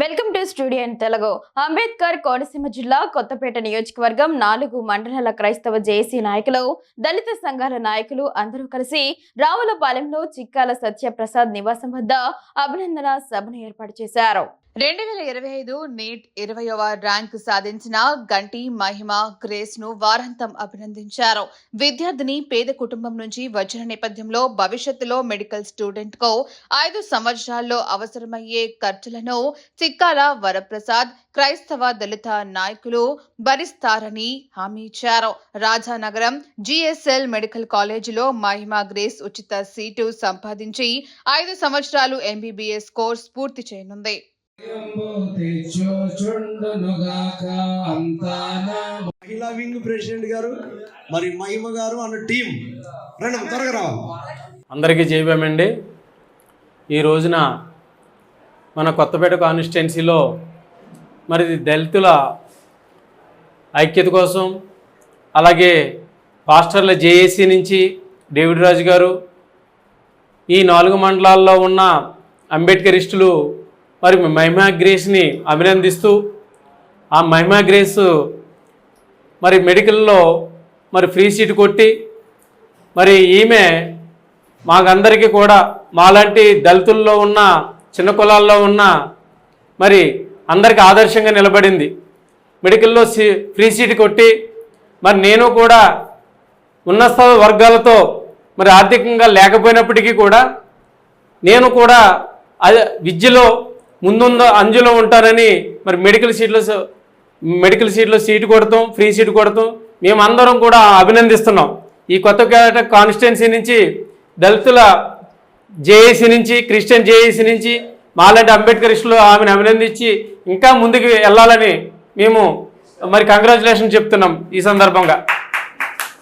Welcome to studio Telugu. Ambedkar Konaseema జిల్లా కొత్తపేట నియోజకవర్గం నాలుగు మండలాల క్రైస్తవ జేఏసీ నాయకులు దళిత సంఘాల నాయకులు అందరూ కలిసి రావులపాలెంలో చిక్కాల సత్యప్రసాద్ నివాసం వద్ద అభినందన సభను ఏర్పాటు చేశారు. రెండు వేల ఇరవై ఐదు నీట్ ఇరవయవ ర్యాంకు సాధించిన గంటి మహిమ గ్రేస్ను వారాంతం అభినందించారు. విద్యార్థిని పేద కుటుంబం నుంచి వచ్చిన నేపథ్యంలో భవిష్యత్తులో మెడికల్ స్టూడెంట్కు ఐదు సంవత్సరాల్లో అవసరమయ్యే ఖర్చులను చిక్కాల వరప్రసాద్ క్రైస్తవ దళిత నాయకులు భరిస్తారని హామీ ఇచ్చారు. రాజానగరం జిఎస్ఎల్ మెడికల్ కాలేజీలో మహిమ గ్రేస్ ఉచిత సీటు సంపాదించి ఐదు సంవత్సరాలు ఎంబీబీఎస్ కోర్స్ పూర్తి చేయనుంది. మహిళా వింగ్ ప్రెసిడెంట్ గారు మరి మహిమ గారు అన్న టీం. రండి త్వరగా రావాలి. అందరికీ జైబేమండి. ఈ రోజున మన కొత్తపేట కాన్స్టిట్యున్సీలో మరి దళితుల ఐక్యత కోసం అలాగే పాస్టర్ల జేఏసీ నుంచి డేవిడ్ రాజు గారు ఈ నాలుగు మండలాల్లో ఉన్న అంబేద్కరిస్టులు మరి మహిమా గ్రేస్ని అభినందిస్తూ ఆ మహిమా గ్రేస్ మరి మెడికల్లో మరి ఫ్రీ సీట్ కొట్టి మరి ఈమె మాకందరికీ కూడా మాలాంటి దళితుల్లో ఉన్న చిన్న కులాల్లో ఉన్న మరి అందరికీ ఆదర్శంగా నిలబడింది. మెడికల్లో సీ ఫ్రీ సీట్ కొట్టి మరి నేను కూడా ఉన్నత వర్గాలతో మరి ఆర్థికంగా లేకపోయినప్పటికీ కూడా నేను కూడా అదే విద్యలో ముందుంద అంజులో ఉంటారని మరి మెడికల్ సీట్లో మెడికల్ సీట్లో సీటు కొడతాం ఫ్రీ సీటు కొడతాం. మేమందరం కూడా అభినందిస్తున్నాం. ఈ కొత్త కాన్స్టిట్యున్సీ నుంచి దళితుల జేఏసీ నుంచి క్రిస్టియన్ జేఏసీ నుంచి మాలాంటి అంబేద్కరిస్టులు ఆమెను అభినందించి ఇంకా ముందుకు వెళ్ళాలని మేము మరి కంగ్రాచులేషన్ చెప్తున్నాం ఈ సందర్భంగా.